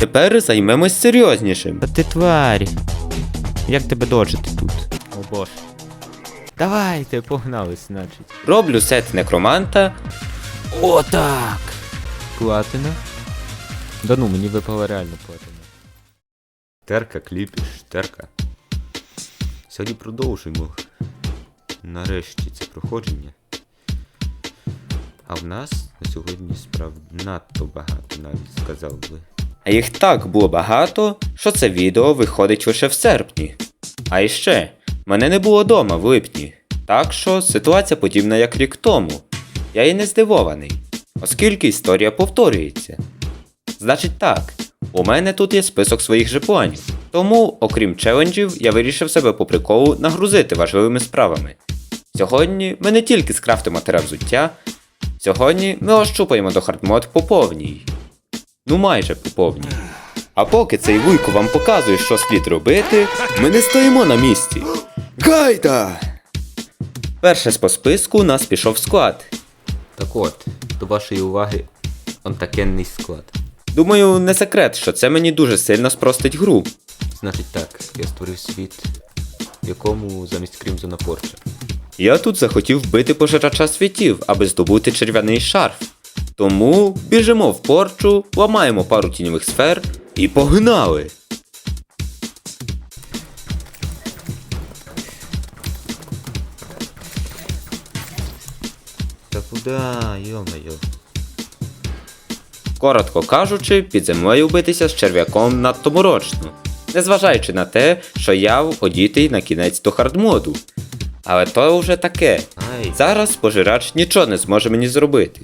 Тепер займемось серйознішим. Та ти тварь. Як тебе доджити тут? О боже. Давайте, погнались, значить. Роблю сет некроманта. Отак. Платина. Да ну, мені випала реально платина. Терка, кліпіш, терка. Сьогодні продовжуємо. Нарешті це проходження. А в нас на сьогодні справ надто багато, навіть сказав би. А їх так було багато, що це відео виходить лише в серпні. А іще, мене не було дома в липні. Так що ситуація подібна як рік тому. Я і не здивований, оскільки історія повторюється. Значить так, у мене тут є список своїх же планів. Тому, окрім челенджів, я вирішив себе по приколу нагрузити важливими справами. Сьогодні ми не тільки скрафтимо взуття, сьогодні ми ощупаємо до хардмод по повній. Ну майже по повній. А поки цей вуйко вам показує, що слід робити, ми не стоїмо на місці. Гайда! Перше з по списку у нас пішов склад. Так от, до вашої уваги, он такенний склад. Думаю, не секрет, що це мені дуже сильно спростить гру. Значить так, я створив світ, в якому замість Крімзона Порча. Я тут захотів вбити пожирача світів, аби здобути черв'яний шарф. Тому біжимо в порчу, ламаємо пару тіньових сфер і погнали! Та куди, йо-моє. Коротко кажучи, під землею битися з черв'яком надто морочно, незважаючи на те, що я одітий на кінець до хардмоду. Але то вже таке. Ай, Зараз пожирач нічого не зможе мені зробити.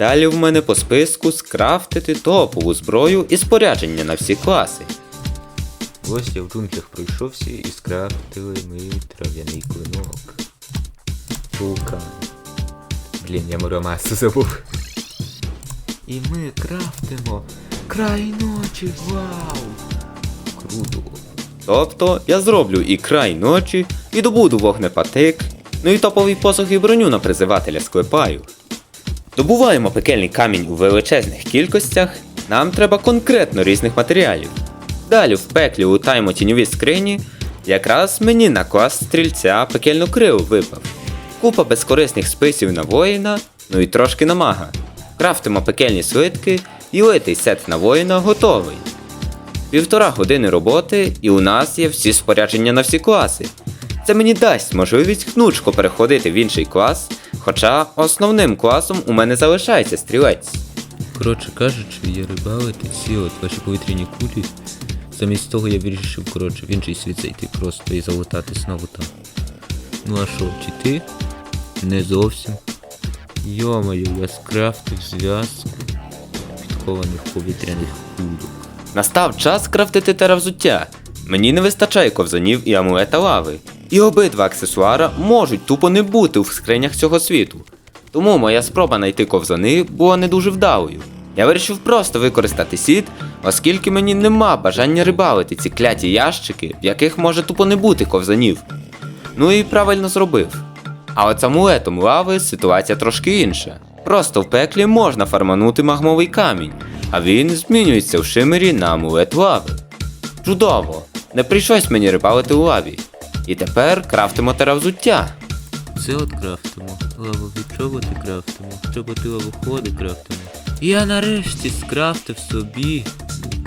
Далі в мене по списку скрафтити топову зброю і спорядження на всі класи. ось я в джунглях пройшовся і скрафтили ми трав'яний клинок. Вулкан. Блін, я Мурамасу забув. І ми крафтимо край ночі, вау! Круто. Тобто я зроблю і край ночі, і добуду вогнепатик, ну і топовий посох і броню на призивателя склепаю. Добуваємо пекельний камінь у величезних кількостях, нам треба конкретно різних матеріалів. Далі в пеклі лутаємо тіньові скрині, якраз мені на клас стрільця пекельну крилу випав. Купа безкорисних списів на воїна, ну і трошки на мага. Крафтимо пекельні свитки і литий сет на воїна готовий. Півтора години роботи, і у нас є всі спорядження на всі класи. Це мені дасть можливість гнучко переходити в інший клас, хоча основним класом у мене залишається стрілець. Коротше кажучи, я рибалити ці от ваші повітряні кулі. Замість того я вирішив, коротше, в інший світ зайти просто і залутати знову там. Ну а що, чи ти? Не зовсім. Йомаю, я скрафтив зв'язку підхованих повітряних кульок. Настав час крафтити теравзуття. Мені не вистачає ковзанів і амулета лави. І обидва аксесуара можуть тупо не бути в скринях цього світу. Тому моя спроба знайти ковзани була не дуже вдалою. Я вирішив просто використати сіт, оскільки мені нема бажання рибалити ці кляті ящики, в яких може тупо не бути ковзанів. Ну і правильно зробив. А от з амулетом лави ситуація трошки інша. Просто в пеклі можна фарманути магмовий камінь, а він змінюється в шимері на амулет лави. Чудово! Не прийшлось мені рибалити у лаві. І тепер крафтимо теравзуття. Це от крафтимо. Лавові чоботи крафтимо. Чоботи лавоходи крафтимо. Я нарешті скрафтив собі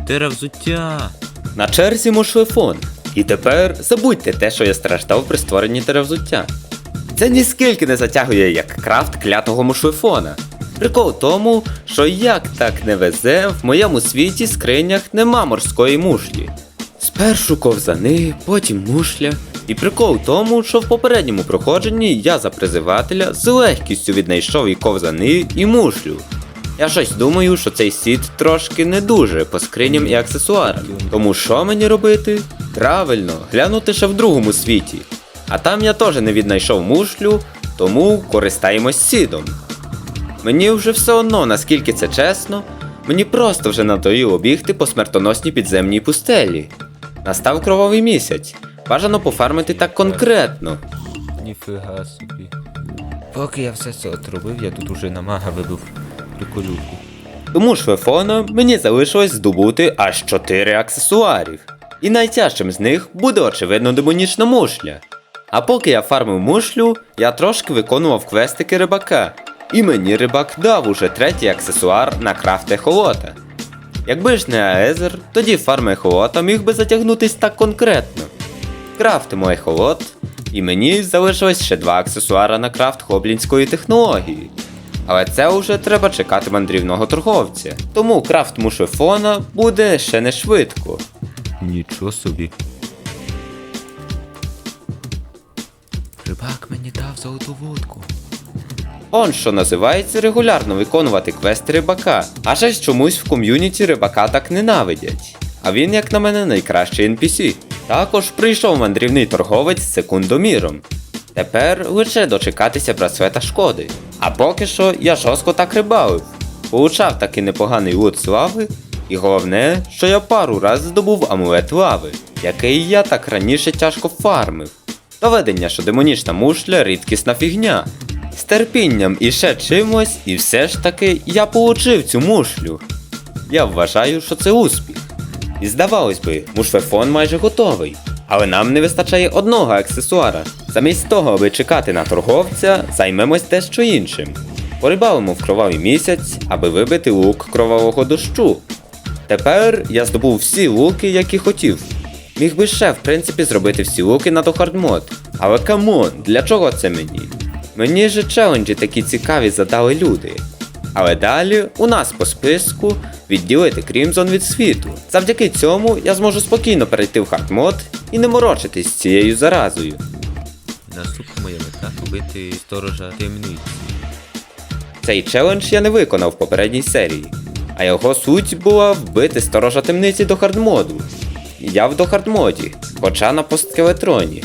теравзуття. На черзі мушлефон. І тепер забудьте те, що я страждав при створенні теравзуття. Це ніскільки не затягує як крафт клятого мушлефона. Прикол в тому, що як так не везе, в моєму світі скринях нема морської мушлі. Спершу ковзани, потім мушля. І прикол в тому, що в попередньому проходженні я за призивателя з легкістю віднайшов і ковзани, і мушлю. Я щось думаю, що цей світ трошки не дуже по скриням і аксесуарам. Тому що мені робити? Правильно, глянути ще в другому світі. А там я теж не віднайшов мушлю, тому користаємось сідом. Мені вже все одно, наскільки це чесно, мені просто вже надоїло бігти по смертоносній підземній пустелі. Настав кровавий місяць. Бажано пофармити так конкретно. Ніфіга собі. Поки я все це отробив, я тут уже на мага вибив приколюху. Тому ж Фефона мені залишилось здобути аж 4 аксесуарів. І найтяжчим з них буде очевидно демонічна мушля. А поки я фармив мушлю, я трошки виконував квестики рибака. І мені рибак дав уже третій аксесуар на крафт ехолота. Якби ж не Аезер, тоді фарм ехолота міг би затягнутись так конкретно. Крафтимо ехолот, і мені залишилось ще два аксесуара на крафт хоблінської технології. Але це вже треба чекати мандрівного торговця. Тому крафт мушефона буде ще не швидко. Нічого собі. Рибак мені дав золоту водку. Он що називається регулярно виконувати квести рибака, а ще чомусь в ком'юніті рибака так ненавидять. А він, як на мене, найкращий NPC. Також прийшов мандрівний торговець з секундоміром. Тепер лише дочекатися браслета шкоди. А поки що я жорстко так рибалив. Получав таки непоганий лут слави, і головне, що я пару раз здобув амулет лави, який я так раніше тяжко фармив. Доведення, що демонічна мушля рідкісна фігня. З терпінням і ще чимось, і все ж таки я получив цю мушлю. Я вважаю, що це успіх. І здавалось би, мушфефон майже готовий. Але нам не вистачає одного аксесуара. Замість того, аби чекати на торговця, займемось дещо іншим. Порибалимо в кровавий місяць, аби вибити лук кровавого дощу. Тепер я здобув всі луки, які хотів. Міг би ще, в принципі, зробити всі луки на дохардмод. Але камон, для чого це мені? Мені же челенджі такі цікаві задали люди. Але далі у нас по списку відділити Крімзон від світу. Завдяки цьому я зможу спокійно перейти в хардмод і не морочитись з цією заразою. Наступна моя мета побити сторожа темниці. Цей челендж я не виконав в попередній серії, а його суть була вбити сторожа темниці до хардмоду. Я в дохардмоді, хоча на посткелетроні.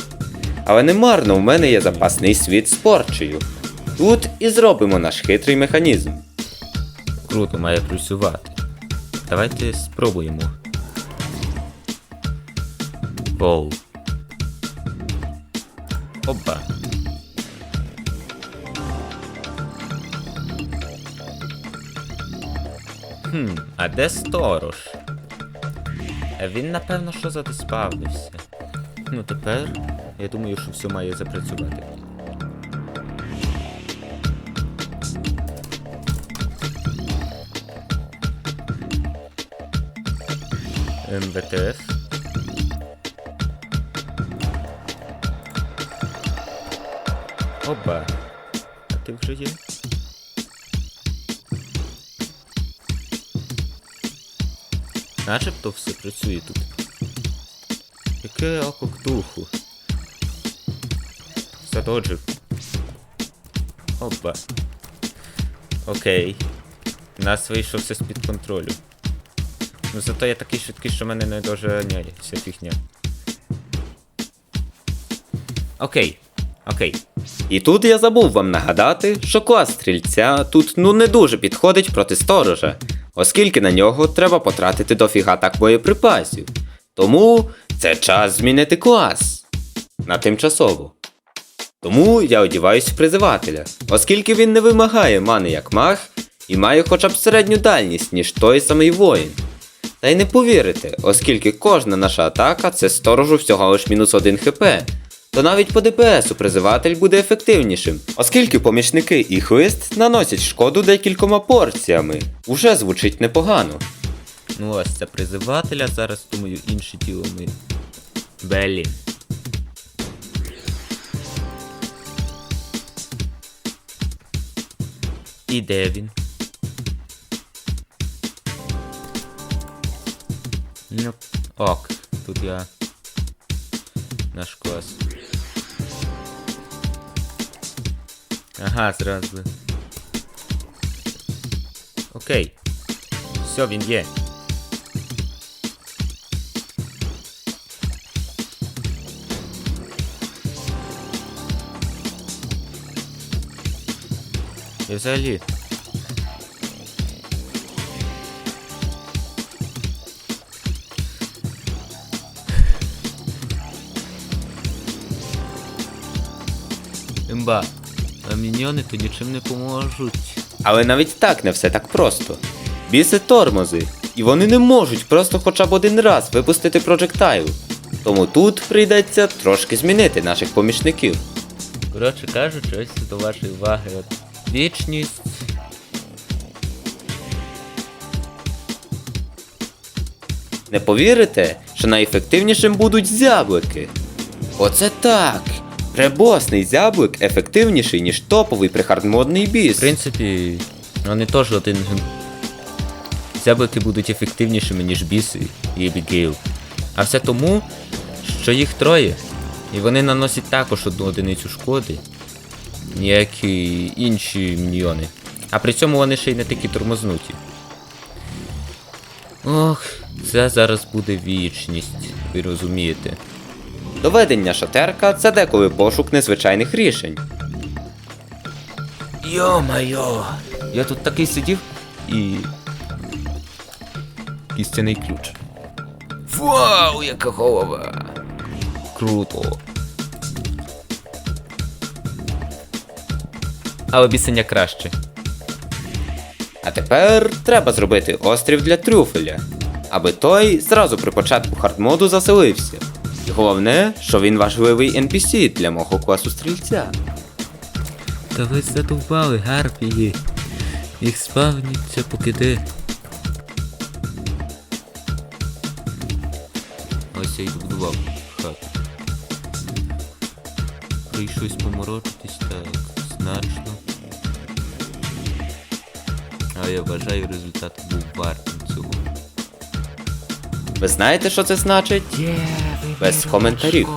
Але не марно в мене є запасний світ з порчею. Тут і зробимо наш хитрий механізм. Круто має працювати. Давайте спробуємо. Воу. Опа. Хм, а де сторож? Він напевно що задеспавнився. Ну тепер я думаю, що все має запрацювати. МВТФ. Опа. А ти вже є? Начебто все працює тут. Яке око к духу. Задоджив. Опа. Окей. У нас вийшло все з-під контролю. Ну зато я такий швидкий, що мене не доженяє вся фігня. Окей. Окей. І тут я забув вам нагадати, що клас стрільця тут ну не дуже підходить проти сторожа, оскільки на нього треба потратити дофіга так боєприпасів. Тому це час змінити клас на тимчасово. Тому я одіваюсь в призивателя, оскільки він не вимагає мани як маг і має хоча б середню дальність, ніж той самий воїн. Та й не повірите, оскільки кожна наша атака це сторожу всього лиш мінус 1 хп. То навіть по ДПСу призиватель буде ефективнішим, оскільки помічники і хлист наносять шкоду декількома порціями. Уже звучить непогано. Ну ось це призивателя, зараз думаю інше тіло ми. Белі. І де він? Ну, ок, тут я. Наш клас. Ага, зразу. Окей. Все, він є. І. Імба, а міньйони то нічим не поможуть. Але навіть так не все так просто. Біси тормози, і вони не можуть просто хоча б один раз випустити проджектайл. Тому тут прийдеться трошки змінити наших помічників. Коротше кажучи, ось до вашої уваги от вічність. Не повірите, що найефективнішим будуть зяблики. Оце так! Пребосний зяблик ефективніший, ніж топовий прихардмодний біс. В принципі, вони теж один. Зяблики будуть ефективнішими, ніж біси і Ебігейл. А все тому, що їх троє. І вони наносять також одну одиницю шкоди, як і інші міньйони. А при цьому вони ще й не такі тормознуті. Ох, це зараз буде вічність, ви розумієте. Доведення шатерка це деколи пошук незвичайних рішень. Йо-майо! Я тут такий сидів і. Кістяний ключ. Вау, яка голова! Круто. Але бісеня краще. А тепер треба зробити острів для трюфеля, аби той зразу при початку хардмоду заселився. Головне, що він важливий NPC для мого класу стрільця. Та ви задовбали гарпії. Їх спавніться поки де. Ось я й добудував хату. Прийшлось поморочитись так значно. А я вважаю, результат був вартим цього. Ви знаєте, що це значить? Без коментарів.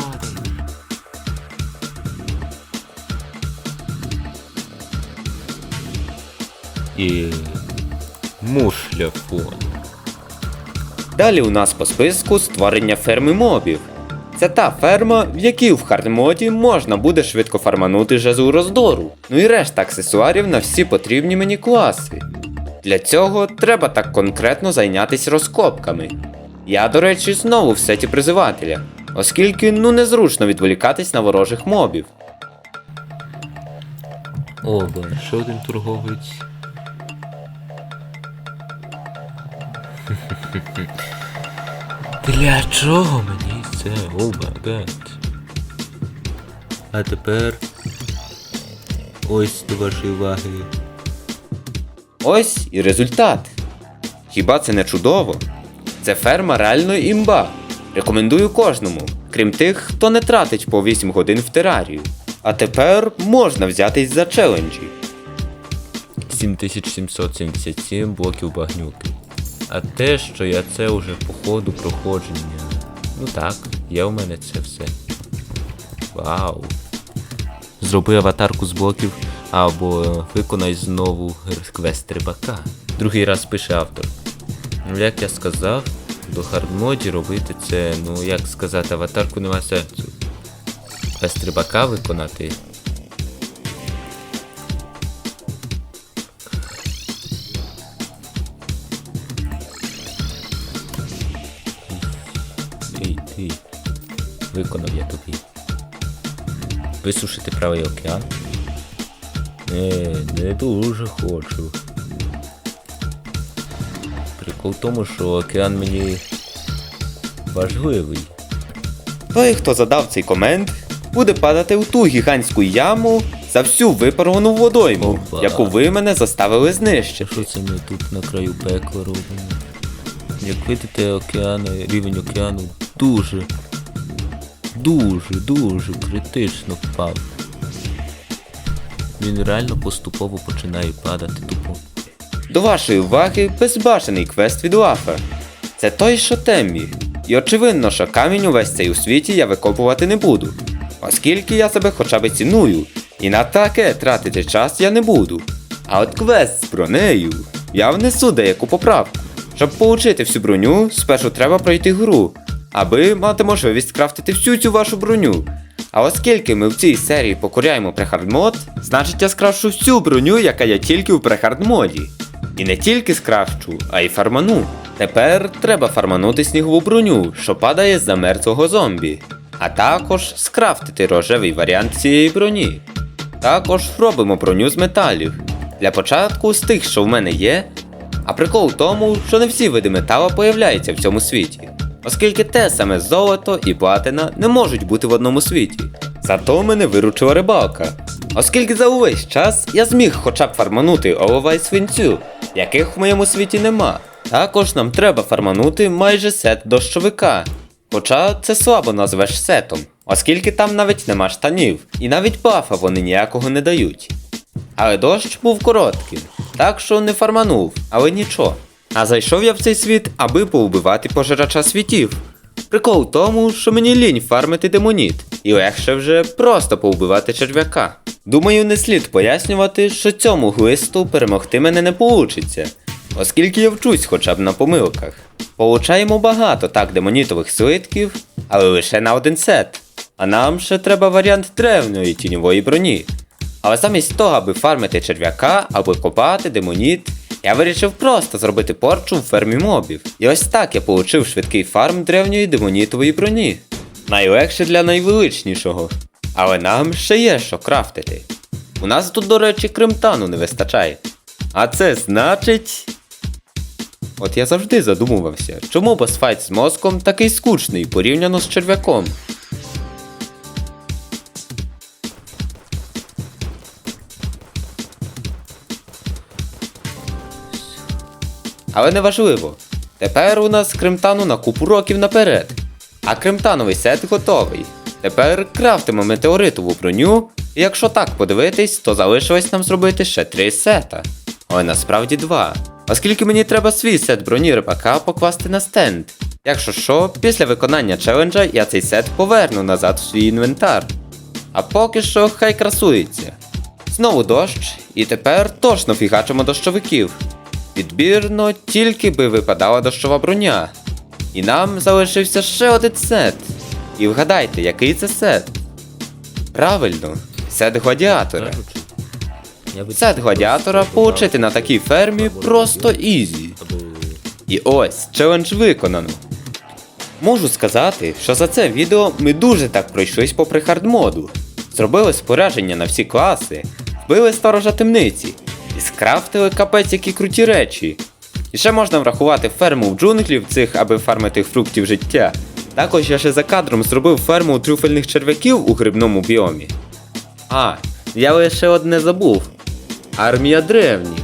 І мушляфон. Далі у нас по списку створення ферми мобів. Це та ферма, в якій в хардмоді можна буде швидко фарманути жезу роздору, ну і решта аксесуарів на всі потрібні мені класи. Для цього треба так конкретно зайнятися розкопками. Я, до речі, знову в сеті призивателя, оскільки ну незручно відволікатись на ворожих мобів. Оба, ще один торговець. Для чого мені це оба гет? А тепер ось до вашої уваги. Ось і результат. Хіба це не чудово? Це ферма реально імба. Рекомендую кожному, крім тих, хто не тратить по 8 годин в терарію. А тепер можна взятись за челенджі. 7777 блоків багнюки. А те, що я це уже по ходу проходження. Ну так, є у мене це все. Вау. Зроби аватарку з блоків або виконай знову квест рибака. Другий раз пише автор. Ну, Як я сказав, до хардмоді робити це, ну як сказати, аватарку нема сенсу. Квест рибака виконати Ей, ти. Виконав я тобі. Висушити правий океан? Не, не дуже хочу. Прикол в тому, що океан мені важливий. Той, хто задав цей комент, буде падати у ту гігантську яму за всю випаровану водойму, Опа. яку ви мене заставили знищити. що це ми тут на краю пекла робимо? Як видите, океан, рівень океану дуже, дуже, дуже критично впав. Він реально поступово починає падати тупо. До вашої уваги безбашений квест від Лафа. Це той, що Теммі. І очевидно, що камінь увесь цей у світі я викопувати не буду, оскільки я себе хоча б ціную, і на таке тратити час я не буду. А от квест з бронею. я внесу деяку поправку. Щоб получити всю броню, спершу треба пройти гру, аби мати можливість крафтити всю цю вашу броню. А оскільки ми в цій серії покоряємо прехардмод, значить я скрафчу всю броню, яка є тільки в прехардмоді. І не тільки скрафчу, а й фарману. Тепер треба фарманути снігову броню, що падає з замерзлого зомбі. А також скрафтити рожевий варіант цієї броні. Також робимо броню з металів. Для початку з тих, що в мене є. А прикол в тому, що не всі види метала появляються в цьому світі, оскільки те саме золото і платина не можуть бути в одному світі. Зато мене виручила рибалка. Оскільки за увесь час я зміг хоча б фарманути олова й свинцю, яких в моєму світі нема. Також нам треба фарманути майже сет дощовика. Хоча це слабо назвеш сетом, оскільки там навіть нема штанів, і навіть бафа вони ніякого не дають. Але дощ був коротким, так що не фарманув, але нічого. А зайшов я в цей світ, аби повбивати пожирача світів. Прикол в тому, що мені лінь фармити демоніт, і легше вже просто повбивати черв'яка. Думаю, не слід пояснювати, що цьому глисту перемогти мене не получиться, оскільки я вчусь хоча б на помилках. Получаємо багато так демонітових слитків, але лише на один сет. А нам ще треба варіант древньої тіньової броні. Але замість того, аби фармити черв'яка або копати демоніт, я вирішив просто зробити порчу в фермі мобів. І ось так я получив швидкий фарм древньої демонітової броні. Найлегше для найвеличнішого. Але нам ще є що крафтити. У нас тут, до речі, кримтану не вистачає. А це значить. От я завжди задумувався, чому босфайт з мозком такий скучний порівняно з черв'яком. Але не важливо. Тепер у нас кремтану на купу років наперед. А кремтановий сет готовий. Тепер крафтимо метеоритову броню. І якщо так подивитись, то залишилось нам зробити ще три сета. Ой, насправді два. Оскільки мені треба свій сет броні рибака покласти на стенд. Якщо що, після виконання челенджа я цей сет поверну назад в свій інвентар. А поки що хай красується. Знову дощ, і тепер точно фігачимо дощовиків. Відбірно тільки би випадала дощова броня. І нам залишився ще один сет. І вгадайте, який це сет? Правильно, сет гладіатора. Сет гладіатора получити на такій фермі просто ізі. І ось, челендж виконано. Можу сказати, що за це відео ми дуже так пройшлись попри хардмоду. Зробили спорядження на всі класи, вбили сторожа темниці і скрафтили капець які круті речі. І ще можна врахувати ферму в джунглів цих, аби фармити фруктів життя. Також я ще за кадром зробив ферму трюфельних черв'яків у грибному біомі. А, я лише одне забув. Армія древніх.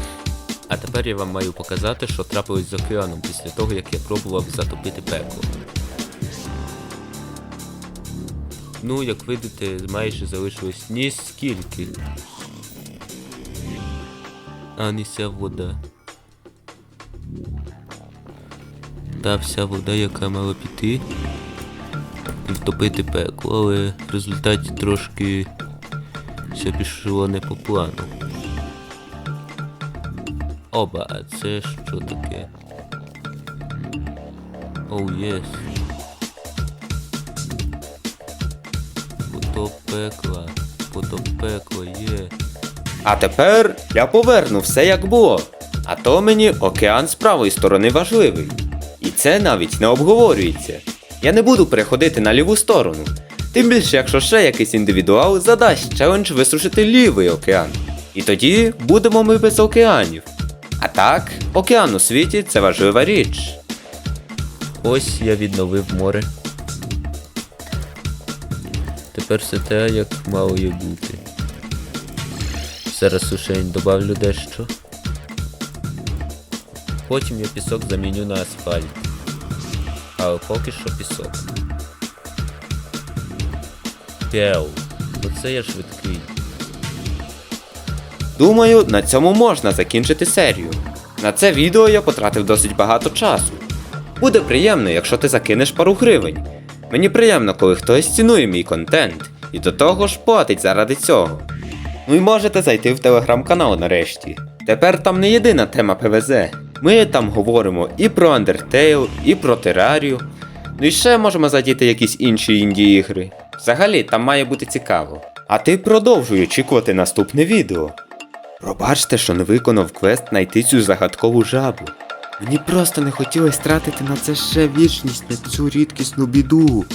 А тепер я вам маю показати, що трапилось з океаном після того, як я пробував затопити пекло. Ну, як видите, майже залишилось ні скільки. А не вся вода. Та вся вода, яка мала піти і втопити пекло, але в результаті трошки все пішло не по плану. Оба, а це що таке? Оу, єс. Потоп пекла. Потоп пекла, є. А тепер я поверну все як було. А то мені океан з правої сторони важливий. І це навіть не обговорюється. Я не буду переходити на ліву сторону. Тим більше, якщо ще якийсь індивідуал задасть челендж висушити лівий океан. І тоді будемо ми без океанів. А так, океан у світі це важлива річ. Ось я відновив море. Тепер все те, як мало є бути. Зараз сушень добавлю дещо. Потім я пісок заміню на асфальт. Але поки що пісок. Пел. Оце я швидкий. Думаю, на цьому можна закінчити серію. На це відео я потратив досить багато часу. Буде приємно, якщо ти закинеш пару гривень. Мені приємно, коли хтось цінує мій контент і до того ж платить заради цього. Ну і можете зайти в телеграм-канал нарешті. Тепер там не єдина тема ПВЗ. Ми там говоримо і про Undertale, і про Террарію. Ну і ще можемо задіти якісь інші інді ігри. Взагалі, там має бути цікаво. А ти продовжуй очікувати наступне відео. Пробачте, що не виконав квест знайти цю загадкову жабу. Мені просто не хотілося тратити на це ще вічність на цю рідкісну біду.